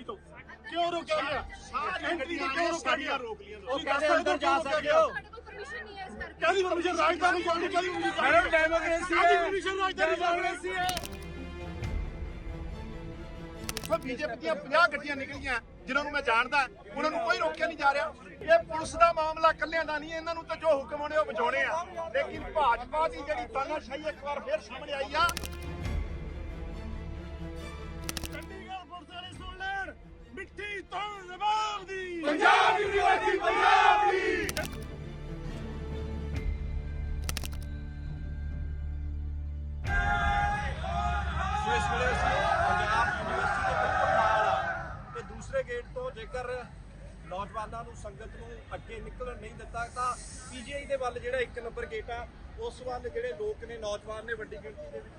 Entry ਤੋਂ। ਕਿਉਂ ਰੋਕਿਆ ਗਿਆ? ਸਾਰੀ ਐਂਟਰੀ ਤੋਂ ਕਿਉਂ ਰੋਕਿਆ ਗਿਆ? ਰੋਕ ਲਿਆ ਉਹ ਕਹਿੰਦੇ ਅੰਦਰ ਜਾ ਸਕਦੇ ਹੋ? ਸਾਡੇ ਕੋਲ ਪਰਮਿਸ਼ਨ ਨਹੀਂ ਹੈ ਇਸ ਕਰਕੇ। ਕਾਹਦੀ ਪਰਮਿਸ਼ਨ ਰਾਜਧਾਨੀ ਜਾਣ ਦੀ ਕਾਹਦੀ ਪਰਮਿਸ਼ਨ ਮੈਡਮ ਡੈਮੋਕ੍ਰੇਸੀ ਹੈ। ਪਰਮਿਸ਼ਨ ਰਾਜਧਾਨੀ ਦੀ ਹੈ। ਸੋ ਬੀਜੇਪੀ ਦੀਆਂ 50 ਗੱਡੀਆਂ ਨਿਕਲੀਆਂ ਜਿਨ੍ਹਾਂ ਨੂੰ ਮੈਂ ਜਾਣਦਾ ਉਹਨਾਂ ਨੂੰ ਕੋਈ ਰੋਕਿਆ ਨਹੀਂ ਜਾ ਰਿਹਾ। ਇਹ ਪੁਲਿਸ ਦਾ ਮਾਮਲਾ ਕੱਲਿਆਂ ਦਾ ਨਹੀਂ ਇਹਨਾਂ ਨੂੰ ਤਾਂ ਜੋ ਹੁਕਮ ਹੋਣੇ ਉਹ ਵਜਾਉਣੇ ਆ। ਲੇਕਿਨ ਭਾਜਪਾ ਦੀ ਜਿਹੜੀ ਤਾਨਾਸ਼ਾਹੀ ਇੱਕ ਵਾਰ ਫੇਰ ਸਾਹਮਣੇ ਆਈ ਆ। ਮਿੱਠੀ ਤੋਂ ਦੀ ਪੰਜਾਬ ਯੂਨੀਵਰਸਿਟੀ ਪੰਜਾਬ ਦੀ ਸੋ ਵੇਲੇ ਪੰਜਾਬ ਯੂਨੀਵਰਸਿਟੀ ਦੇ ਬਿਲਕੁਲ ਨਾਲ ਆ ਤੇ ਦੂਸਰੇ ਗੇਟ ਤੋਂ ਜੇਕਰ ਨੌਜਵਾਨਾਂ ਨੂੰ ਸੰਗਤ ਨੂੰ ਅੱਗੇ ਨਿਕਲਣ ਨਹੀਂ ਦਿੱਤਾ, ਤਾਂ ਪੀਜੀਆਈ ਦੇ ਵੱਲ ਜਿਹੜਾ ਇੱਕ ਨੰਬਰ ਗੇਟ ਆ, ਉਸ ਵੱਲ ਜਿਹੜੇ ਲੋਕ ਨੇ, ਨੌਜਵਾਨ ਨੇ ਵੱਡੀ ਗਿਣਤੀ ਦੇ ਵਿੱਚ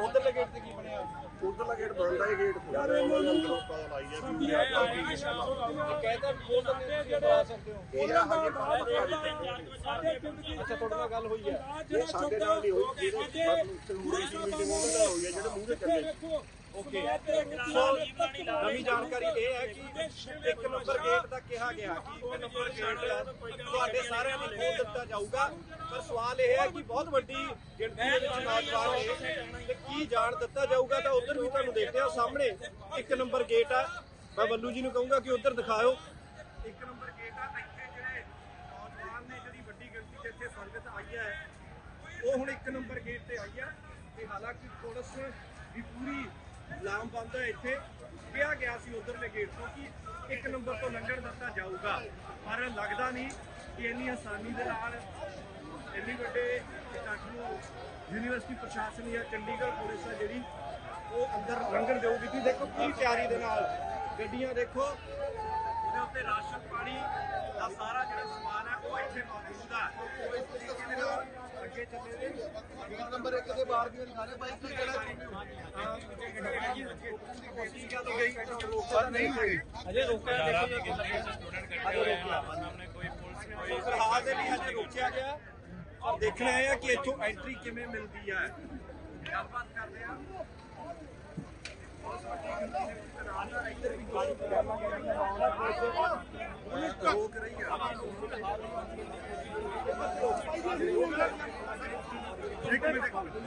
ਉਧਰਲੇ ਗੇਟ ਤੇ ਕੀ ਉਧਰਲਾ ਗੇਟ ਬੰਦਾ ਹੀ ਗੇਟ ਖੁੱਲ੍ਹਾ ਹੈ ਅੰਦਰੋਂ ਪਤਾ ਲਾਈ ਆ ਵੀ ਇਹ ਕਹਿੰਦਾ ਵੀ ਖੋਲ ਦਿੰਦੇ ਹੋ ਤੁਸੀਂ ਆ ਸਕਦੇ ਹੋ। ਅੱਛਾ ਤੁਹਾਡੇ ਨਾਲ ਗੱਲ ਹੋਈ ਹੈ। ਸਾਡੇ ਨਾਲ ਨਹੀਂ ਹੋਈ ਜਿਹੜੇ ਮੀਟਿੰਗ ਉਹਨਾਂ ਹੋਈ ਹੈ ਜਿਹੜੇ ਮੂੰਹ ਤੇ ਚੱਲੇ। ਓਕੇ ਨਵੀਂ ਜਾਣਕਾਰੀ ਇਹ ਹੈ ਕਿ ਇੱਕ ਨੰਬਰ ਗੇਟ ਦਾ ਕਿਹਾ ਗਿਆ ਕਿ ਇੱਕ ਨੰਬਰ ਗੇਟ ਤੁਹਾਡੇ ਸਾਰਿਆਂ ਨੂੰ ਖੋਲ ਦਿੱਤਾ ਜਾਊਗਾ। ਪਰ ਸਵਾਲ ਇਹ ਹੈ ਕਿ ਬਹੁਤ ਵੱਡੀ ਗਿਣਤੀ ਦੇ ਵਿੱਚ ਨੌਜਵਾਨ ਨੇ ਤੇ ਕੀ ਜਾਣ ਦਿੱਤਾ ਜਾਊਗਾ ਤਾਂ ਉਧਰ ਵੀ ਤੁਹਾਨੂੰ ਦੇਖਦੇ ਹੋ। ਸਾਹਮਣੇ ਇੱਕ ਨੰਬਰ ਗੇਟ ਆ ਮੈਂ ਬੱਲੂ ਜੀ ਨੂੰ ਕਹੂੰਗਾ ਕਿ ਉਧਰ ਦਿਖਾਓ ਇੱਕ ਨੰਬਰ ਗੇਟ ਆ। ਇੱਥੇ ਜਿਹੜੇ ਨੌਜਵਾਨ ਨੇ ਜਿਹੜੀ ਵੱਡੀ ਗਿਣਤੀ ਚ ਸੰਗਤ ਆਈ ਹੈ, ਉਹ ਹੁਣ ਇੱਕ ਨੰਬਰ ਗੇਟ ਤੇ ਆਈ ਆ। ਤੇ ਹਾਲਾਂਕਿ ਪੁਲਿਸ ਦੀ ਪੂਰੀ ਲਾਮਬੰਦ ਇੱਥੇ। ਕਿਹਾ ਗਿਆ ਸੀ ਉਧਰਲੇ ਗੇਟ ਤੋਂ ਕਿ ਇੱਕ ਨੰਬਰ ਤੋਂ ਲੰਘਣ ਦਿੱਤਾ ਜਾਊਗਾ। ਪਰ ਲੱਗਦਾ ਨਹੀਂ ਕਿ ਇੰਨੀ ਆਸਾਨੀ ਦੇ ਨਾਲ ਇੰਨੀ ਵੱਡੇ ਇਕੱਠ ਨੂੰ ਯੂਨੀਵਰਸਿਟੀ ਪ੍ਰਸ਼ਾਸਨ ਜਾਂ ਚੰਡੀਗੜ੍ਹ ਪੁਲਿਸ ਹੈ ਜਿਹੜੀ ਉਹ ਅੰਦਰ ਲੰਘਣ ਦੇਊਗੀ। ਤੁਸੀਂ ਦੇਖੋ ਪੂਰੀ ਤਿਆਰੀ ਦੇ ਨਾਲ ਗੱਡੀਆਂ ਦੇਖੋ। ਉਹਦੇ ਉੱਤੇ ਰਾਸ਼ਨ ਪਾਣੀ ਦਾ ਸਾਰਾ ਜਿਹੜਾ ਸਮਾਨ ਹੈ ਉਹ ਇੱਥੇ ਮੌਜੂਦ ਹੈ ਉਹ ਇਸ ਤਰੀਕੇ ਦੇ ਨਾਲ ਅੱਗੇ ਚੱਲੇ ਨੇ ਗੇਟ ਨੰਬਰ 1 ਦੇ ਬਾਹਰ ਵੀ ਦਿਖਾਣੇ ਬਾਈ ਕੀ ਕੀ ਗੱਲ ਹੋ ਗਈ ਰੋਕਾ ਨਹੀਂ ਹੋਈ ਅਜੇ ਰੋਕਿਆ ਦੇਖੋ ਅਜੇ ਰੋਕਿਆ ਸੋ ਫਿਲਹਾਲ ਦੇ ਲਈ ਹਜੇ ਰੋਕਿਆ ਗਿਆ ਔਰ ਦੇਖਣਾ ਇਹ ਹੈ ਕਿ ਇੱਥੋਂ ਐਂਟਰੀ ਕਿਵੇਂ ਮਿਲਦੀ ਹੈ ਗੱਲਬਾਤ ਕਰਦੇ ਆ ਰੋਕ ਰਹੀ ਹੈ ਇੱਕ ਮਿੰਟ ਪਾਣੀ ਦਾ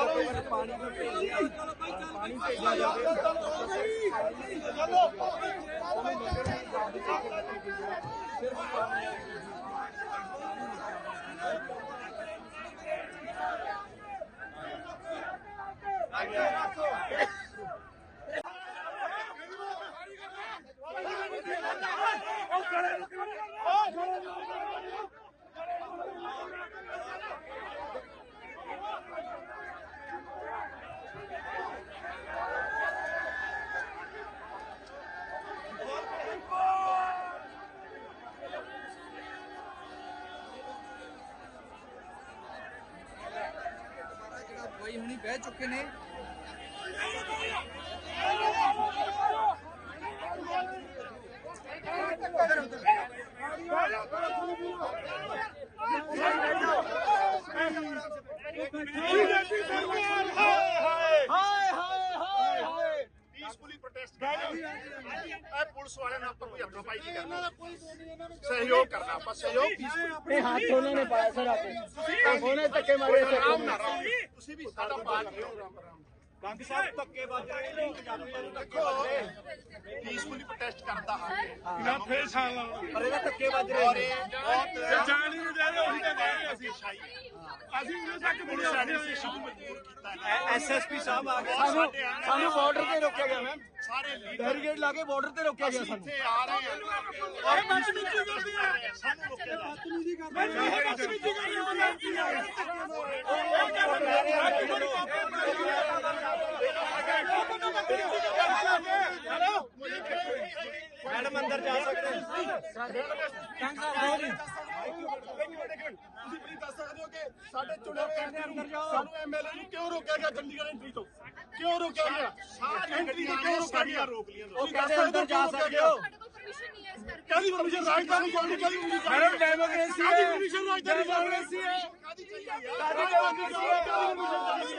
ਭੇਜਿਆ ਪਾਣੀ ਭੇਜਿਆ ਜਾਵੇ ਬਾਈ ਹੁਣੀ ਬਹਿ ਚੁੱਕੇ ਨੇ। ਹਾਏ ਹਾਏ ਹਾਏ ਹਾਏ ਪੀਸਫੁਲੀ ਪ੍ਰੋਟੈਸਟ ਕਰ ਇਹ ਪੁਲਿਸ ਵਾਲਿਆਂ ਨਾਲ ਆਪਾਂ ਕੋਈ ਹੱਥੋਂ ਪਾਈ ਨਹੀਂ ਕਰਨਾ ਸਹਿਯੋਗ ਕਰਨਾ ਆਪਾਂ ਸਹਿਯੋਗ ਇਹ ਹੱਥ ਉਹਨਾਂ ਨੇ ਪਾਇਆ ਸਰ ਆਪੇ ਉਹਨੇ ਧੱਕੇ ਮਾਰੇ ਤੁਸੀਂ ਵੀ ਸਾਡਾ ਪਾਲ ਲਿਓ ਕੰਗ ਸਾਹਿਬ ਧੱਕੇ ਵੱਜ ਰਹੇ ਨੇ ਪੰਜਾਬੀਆਂ ਨੂੰ ਧੱਕੇ ਵੱਜ ਰਹੇ ਪੀਸਫੁਲੀ ਪ੍ਰੋਟੈਸਟ ਕਰਦਾ ਹਾਂ ਨਾ ਫੇਰ ਸਾਲ ਪਰ ਇਹਦਾ ਧੱਕੇ ਵੱਜ ਰਹੇ ਔਰ ਇਹ ਬਹੁਤ ਜਾਣ ਹੀ ਨਹੀਂ ਦੇ ਰਹੇ ਉਹੀ ਤਾਂ ਕਹਿ ਰਹੇ ਅਸੀਂ ਸ਼ਾਹੀ ਅਸੀਂ ਉਹਨੇ ਤੱਕ ਪੁਲਿਸ ਸਾਡੀ ਨੂੰ ਮਜਬੂਰ ਕੀਤਾ ਹੈ ਐਸਐਸਪੀ ਸਾਹਿਬ ਆ ਗਏ ਸਾਨੂੰ ਸਾਨੂੰ ਬਾਰਡਰ ਤੇ ਰੋਕਿਆ ਗਿਆ ਮੈਮ ਸਾਰੇ ਬੈਰੀਕੇਡ ਲਾ ਕੇ ਬਾਰਡਰ ਤੇ ਰੋਕਿਆ ਗਿਆ ਸਾਨੂੰ ਇੱਥੇ ਆ ਰਹੇ ਆ ਇਹ ਬਦਤਮੀਜ਼ੀ ਕਰਦੀ ਹੈ ਸਾਨੂੰ ਰੋਕਿਆ ਜਾ ਰਿਹਾ ਇਹ ਬਦਤਮੀਜ਼ੀ ਕਰੀ ਜਾਂਦੀ ਹੈ ਮੈਡਮ ਅੰਦਰ ਜਾ ਸਕਦੇ ਹੋ। ਤੁਸੀਂ ਪਲੀਜ਼ ਦੱਸ ਸਕਦੇ ਹੋ। ਕਿ ਸਾਡੇ ਚੁਣੇ ਹੋਏ ਅੰਦਰ ਜਾਓ ਸਾਨੂੰ ਐਮਐਲਏ ਨੂੰ ਕਿਉਂ ਰੋਕਿਆ ਗਿਆ? ਚੰਡੀਗੜ੍ਹ ਐਂਟਰੀ ਤੋਂ। ਕਿਉਂ ਰੋਕਿਆ ਗਿਆ? ਸਾਰੀ ਐਂਟਰੀ ਤੋਂ ਕਿਉਂ ਰੋਕਿਆ ਗਿਆ? ਰੋਕ ਲਿਆ ਉਹ ਕਹਿੰਦੇ ਅੰਦਰ ਜਾ ਸਕਦੇ ਹੋ? ਪਰਮਿਸ਼ਨ ਨਹੀਂ ਹੈ ਇਸ ਕਰਕੇ। ਕਾਦੀ ਪਰਮਿਸ਼ਨ ਰਾਜਧਾਨੀ ਕਾਦੀ ਪਰਮਿਸ਼ਨ ਮੈਡਮ ਡੈਮੋਕ੍ਰੇਸੀ ਕਾਦੀ ਹੈ ਪਰਮਿਸ਼ਨ ਰਾਜਧਾਨੀ ਦੀ ਹੈ। ਕਾਦੀ ਚਾਹੀਦੀ ਹੈ ਕਾਦੀ ਡੈਮੋਕ੍ਰੇਸੀ ਹੈ। ਕਾਦੀ ਪਰਮਿਸ਼ਨ ਚਾਹੀਦੀ ਹੈ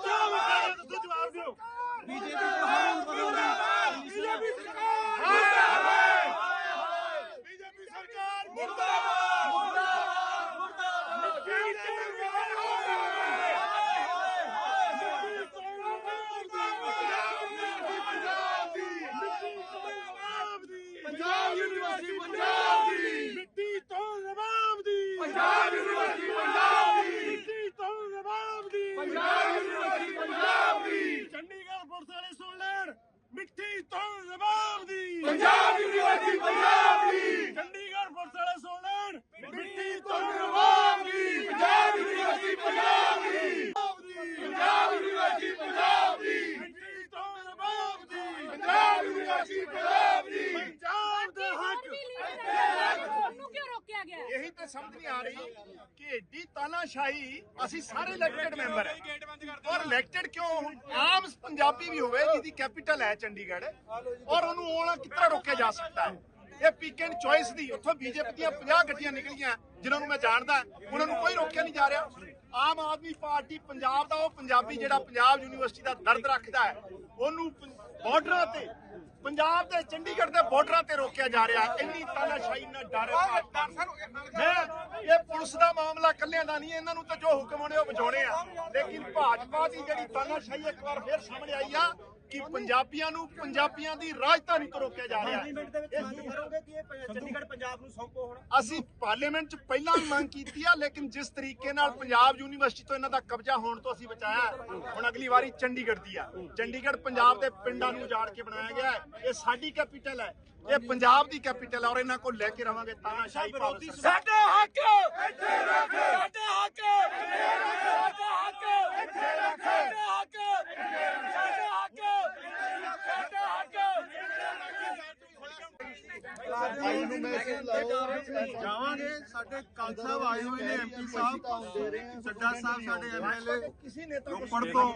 ਕਿਉਂ ਮੈਂ ਦੱਸੋ ਜਵਾਬ ਦਿਓ ਬੀਜੇਪੀ ਤੋਂ ਹਾਰਨ ਬਦਲਣਾ ਬੀਜੇਪੀ ਸਰਕਾਰ ਬੀਜੇਪੀ ਸਰਕਾਰ ਮੁਰਦਾਬਾਦ ਪੰਜਾਬ ਯੂਨੀਵਰਸਿਟੀ ਪੰਜਾਬ ਦੀ ਮਿੱਟੀ ਤੋਂ ਨਵਾਬ ਦੀ ਪੰਜਾਬ ਯੂਨੀਵਰਸਿਟੀ ਪੰਜਾਬ ਦੀ ਮਿੱਟੀ ਤੋਂ ਨਵਾਬ ਦੀ ਪੰਜਾਬ ਯੂਨੀਵਰਸਿਟੀ ਪੰਜਾਬ ਦੀ ਚੰਡੀਗੜ੍ਹ ਪੁਲਿਸ ਵਾਲੇ ਸੁਣ ਲੈਣ ਮਿੱਟੀ ਤੋਂ ਨਵਾਬ ਦੀ ਪੰਜਾਬ ਯੂਨੀਵਰਸਿਟੀ ਪੰਜਾਬ ਦੀ ਚੰਡੀਗੜ੍ਹ ਪੁਲਿਸ ਵਾਲੇ ਸੁਣ ਲੈਣ ਮਿੱਟੀ ਤੋਂ ਨਵਾਬ ਦੀ ਪੰਜਾਬ ਯੂਨੀਵਰਸਿਟੀ ਪੰਜਾਬ ਦੀ ਪੰਜਾਬ ਯੂਨੀਵਰਸਿਟੀ ਪੰਜਾਬ ਦੀ ਮਿੱਟੀ ਤੋਂ ਨਵਾਬ ਦੀ ਪੰਜਾਬ ਯੂਨੀਵਰਸਿਟੀ ਪੰਜਾਬ ਦੀ ਪੰਜਾਬ ਦੇ ਹੱਕ ਤੁਹਾਨੂੰ ਕਿਉਂ ਰੋਕਿਆ ਗਿਆ ਹੈ? ਇਹੀ ਤਾਂ ਸਮਝ ਨਹੀਂ ਆ ਰਹੀ ਕਿ ਏਡੀ ਤਾਨਾਸ਼ਾਹੀ, ਅਸੀਂ ਸਾਰੇ ਇਲੈਕਟਡ ਮੈਂਬਰ ਹੈ। ਔਰ ਇਲੈਕਟਡ ਕਿਉਂ? ਆਮ ਪੰਜਾਬੀ ਵੀ ਹੋਵੇ ਜਿਹਦੀ ਕੈਪੀਟਲ ਹੈ ਚੰਡੀਗੜ੍ਹ, ਔਰ ਉਹਨੂੰ ਆਉਣਾ ਕਿੱਦਾਂ ਰੋਕਿਆ ਜਾ ਸਕਦਾ ਹੈ? ਇਹ ਪਿਕ ਐਂਡ ਚੋਇਸ ਦੀ, ਉੱਥੋਂ ਬੀਜੇਪੀ ਦੀਆਂ 50 ਗੱਡੀਆਂ ਨਿਕਲੀਆਂ, ਜਿਨ੍ਹਾਂ ਨੂੰ ਮੈਂ ਜਾਣਦਾ, ਉਹਨਾਂ ਨੂੰ ਕੋਈ ਰੋਕਿਆ ਨਹੀਂ ਜਾ ਰਿਹਾ। ਆਮ ਆਦਮੀ ਪਾਰਟੀ ਪੰਜਾਬ ਦਾ, ਉਹ ਪੰਜਾਬੀ ਜਿਹੜਾ ਪੰਜਾਬ ਯੂਨੀਵਰਸਿਟੀ ਦਾ ਦਰਦ ਰੱਖਦਾ ਹੈ, ਉਹਨੂੰ ਬਾਰਡਰਾਂ ਤੇ ਪੰਜਾਬ ਦੇ ਚੰਡੀਗੜ੍ਹ ਦੇ ਬਾਰਡਰਾਂ ਤੇ ਰੋਕਿਆ ਜਾ ਰਿਹਾ। ਇੰਨੀ ਤਾਨਾਸ਼ਾਹੀ ਨਾਲ ਡਰ ਮੈਂ ਇਹ ਪੁਲਿਸ ਦਾ ਮਾਮਲਾ ਕੱਲਿਆਂ ਦਾ ਨਹੀਂ ਇਹਨਾਂ ਨੂੰ ਤਾਂ ਜੋ ਹੁਕਮ ਹੋਣੇ ਉਹ ਵਜਾਉਣੇ ਆ। ਲੇਕਿਨ ਭਾਜਪਾ ਦੀ ਜਿਹੜੀ ਤਾਨਾਸ਼ਾਹੀ ਇੱਕ ਵਾਰ ਫੇਰ ਸਾਹਮਣੇ ਆਈ ਆ ਕਿ ਪੰਜਾਬੀਆਂ ਨੂੰ ਪੰਜਾਬੀਆਂ ਦੀ ਰਾਜਧਾਨੀ ਤੋਂ ਰੋਕਿਆ ਜਾ ਰਿਹਾ ਹੈ। ਇਹ ਕਰੋਗੇ ਕਿ ਇਹ ਚੰਡੀਗੜ੍ਹ ਪੰਜਾਬ ਨੂੰ ਸੌਂਪੋ ਹੁਣ? ਅਸੀਂ ਪਾਰਲੀਮੈਂਟ 'ਚ ਪਹਿਲਾਂ ਵੀ ਮੰਗ ਕੀਤੀ ਆ ਲੇਕਿਨ ਜਿਸ ਤਰੀਕੇ ਨਾਲ ਪੰਜਾਬ ਯੂਨੀਵਰਸਿਟੀ ਤੋਂ ਇਹਨਾਂ ਦਾ ਕਬਜ਼ਾ ਹੋਣ ਤੋਂ ਅਸੀਂ ਬਚਾਇਆ ਹੁਣ ਅਗਲੀ ਵਾਰੀ ਚੰਡੀਗੜ੍ਹ ਦੀ ਆ। ਚੰਡੀਗੜ੍ਹ ਪੰਜਾਬ ਦੇ ਪਿੰਡਾਂ ਨੂੰ ਉਜਾੜ ਕੇ ਬਣਾਇਆ ਗਿਆ ਹੈ। ਇਹ ਸਾਡੀ ਕੈਪੀਟਲ ਹੈ। ਇਹ ਪੰਜਾਬ ਦੀ ਕੈਪੀਟਲ ਹੈ ਔਰ ਇਹਨਾਂ ਕੋਲ ਲੈ ਕੇ ਰਵਾਂਗੇ ਤਾਨਾਸ਼ਾਹੀ ਸਰਕਾਰ। ਸਾਡੇ ਹੱਕ ਇੱਥੇ ਰੱਖ ਸਾਡੇ ਹੱਕ ਇੱਥੇ ਰੱਖ ਸਾਡੇ ਹੱਕ ਇੱਥੇ ਰੱਖ ਸਾਡੇ ਹੱਕ ਸਾਡੇ ਹੱਕ ਸਾਡੇ ਭਾਈ ਨੂੰ ਮੈਸੇਜ ਲਾਓ ਜਾਵਾਂਗੇ ਸਾਡੇ ਕਾਲ ਸਾਹਿਬ ਆਏ ਹੋਏ ਨੇ ਐਮਪੀ ਸਾਹਿਬ ਚੱਡਾ ਸਾਹਿਬ ਸਾਡੇ ਐਮਐਲਏ ਕਿਸੇ ਨੇਤਾ ਨੂੰ ਰੋਪੜ ਤੋਂ।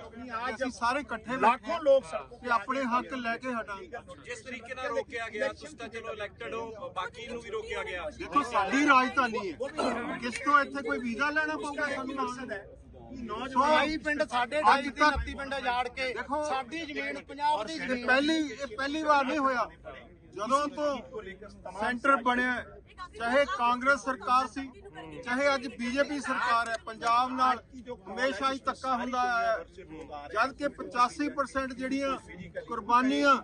ਅਸੀਂ ਸਾਰੇ ਇਕੱਠੇ ਲੱਖੋਂ ਲੋਕ ਤੇ ਆਪਣੇ ਹੱਕ ਲੈ ਕੇ ਹਟਾਂਗੇ। ਜਿਸ ਤਰੀਕੇ ਨਾਲ ਰੋਕਿਆ ਗਿਆ ਤੁਸੀਂ ਤਾਂ ਚਲੋ ਇਲੈਕਟਡ ਹੋ ਬਾਕੀ ਨੂੰ ਵੀ ਰੋਕਿਆ ਗਿਆ। ਦੇਖੋ ਸਾਡੀ ਰਾਜਧਾਨੀ ਹੈ। ਕਿਸ ਤੋਂ ਇੱਥੇ ਕੋਈ ਵੀਜ਼ਾ ਲੈਣਾ ਪਊਗਾ? ਸਾਨੂੰ ਮਕਸਦ ਹੈ। ਕਿ ਨੌਜਵਾਨ ਪਿੰਡ ਸਾਡੇ ਅੱਜ ਤੱਕ ਪਿੰਡ ਉਜਾੜ ਕੇ ਸਾਡੀ ਜ਼ਮੀਨ ਪੰਜਾਬ ਦੀ ਪਹਿਲੀ ਇਹ ਪਹਿਲੀ ਵਾਰ ਨਹੀਂ ਹੋਇਆ। ਜਦੋਂ ਤੋਂ ਸੈਂਟਰ ਬਣਿਆ ਚਾਹੇ ਕਾਂਗਰਸ ਸਰਕਾਰ ਸੀ, ਚਾਹੇ ਅੱਜ ਬੀਜੇਪੀ ਸਰਕਾਰ ਹੈ, ਪੰਜਾਬ ਨਾਲ ਹਮੇਸ਼ਾ ਹੀ ਧੱਕਾ ਹੁੰਦਾ ਆਇਆ ਹੈ। ਜਦ ਕਿ 85% ਜਿਹੜੀਆਂ ਕੁਰਬਾਨੀਆਂ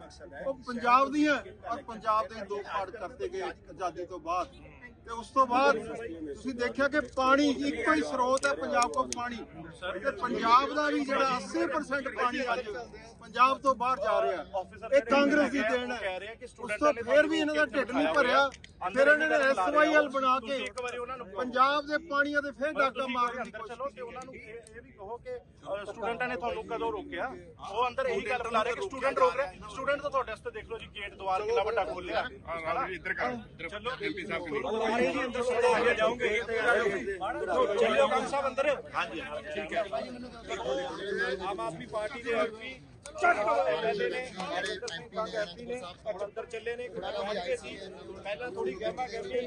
ਉਹ ਪੰਜਾਬ ਦੀਆਂ ਔਰ ਪੰਜਾਬ ਦੇ ਦੋ ਪਾੜ ਕਰਤੇ ਗਏ ਆਜ਼ਾਦੀ ਤੋਂ ਬਾਅਦ। ਤੇ ਉਸ ਤੋਂ ਬਾਅਦ ਤੁਸੀਂ ਦੇਖਿਆ ਕਿ ਪਾਣੀ ਇੱਕੋ ਹੀ ਸਰੋਤ ਹੈ ਪੰਜਾਬ ਕੋਲ ਪਾਣੀ। ਤੇ ਪੰਜਾਬ ਦਾ ਵੀ ਜਿਹੜਾ 80% ਪਾਣੀ ਅੱਜ ਪੰਜਾਬ ਤੋਂ ਬਾਹਰ ਜਾ ਰਿਹਾ ਹੈ। ਇਹ ਕਾਂਗਰਸ ਦੀ ਦੇਣ ਹੈ। ਉਸ ਤੋਂ ਫਿਰ ਵੀ ਇਹਨਾਂ ਦਾ ਢਿੱਡ ਨਹੀਂ ਭਰਿਆ। ਫਿਰ ਇਹਨਾਂ ਨੇ ਐਸਵਾਈਐਲ ਬਣਾ ਕੇ ਪੰਜਾਬ ਦੇ ਪਾਣੀਆਂ ਤੇ ਫਿਰ ਡਾਕਾ ਮਾਰਨ ਦੀ ਕੋਸ਼ਿਸ਼ ਕੀਤੀ ਉਹਨਾਂ ਨੂੰ ਇਹ ਵੀ ਕਹੋ ਕਿ ਸਟੂਡੈਂਟਾਂ ਨੇ ਤੁਹਾਨੂੰ ਕਦੋਂ ਰੋਕਿਆ? ਉਹ ਅੰਦਰ ਇਹੀ ਗੱਲ ਬੁਲਾ ਰਹੇ ਕਿ ਸਟੂਡੈਂਟ ਰੋਕ ਰਹੇ। ਸਟੂਡੈਂਟ ਤਾਂ ਤੁਹਾਡੇ ਵਾਸਤੇ ਦੇਖ ਲਓ ਜੀ ਗੇਟ ਦੁਆਰ ਕਿੰਨਾ ਵੱਡਾ ਖੋਲਿਆ ਹਾਂ ਇੱਧਰ ਕਰ ਚਲੋ ਐਮਪੀ ਸਾਹਿਬ ਸਾਰੇ ਇਹਦੀ ਅੰਦਰ ਸੁਣ ਆ ਗਿਆ ਜਾਓਗੇ। ਚੱਲੋ ਕੰਨ ਸਾਹਿਬ ਅੰਦਰ। ਹਾਂਜੀ ਠੀਕ ਹੈ ਆਮ ਆਦਮੀ ਪਾਰਟੀ ਦੇ ਐਮਪੀ ਅੰਦਰ ਚੱਲੇ ਨੇ ਸੀ ਪਹਿਲਾਂ ਥੋੜੀ ਗਹਿਮਾ ਗਹਿਮੀ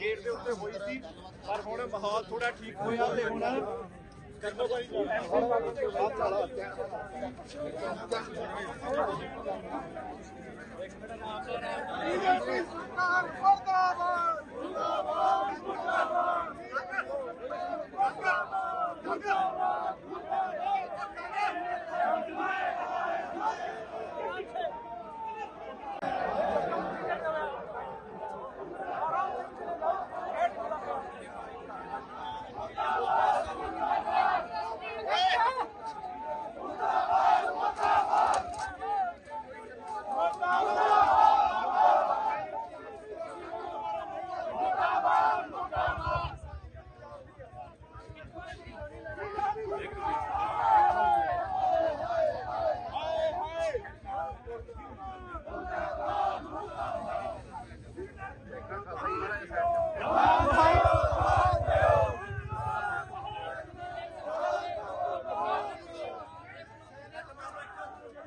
ਗੇਟ ਦੇ ਉੱਤੇ ਹੋਈ ਸੀ ਪਰ ਹੁਣ ਮਾਹੌਲ ਥੋੜਾ ਠੀਕ ਹੋਇਆ ਤੇ ਹੁਣ ਕਰਨੋ ਕੋਈ ਨਹੀਂ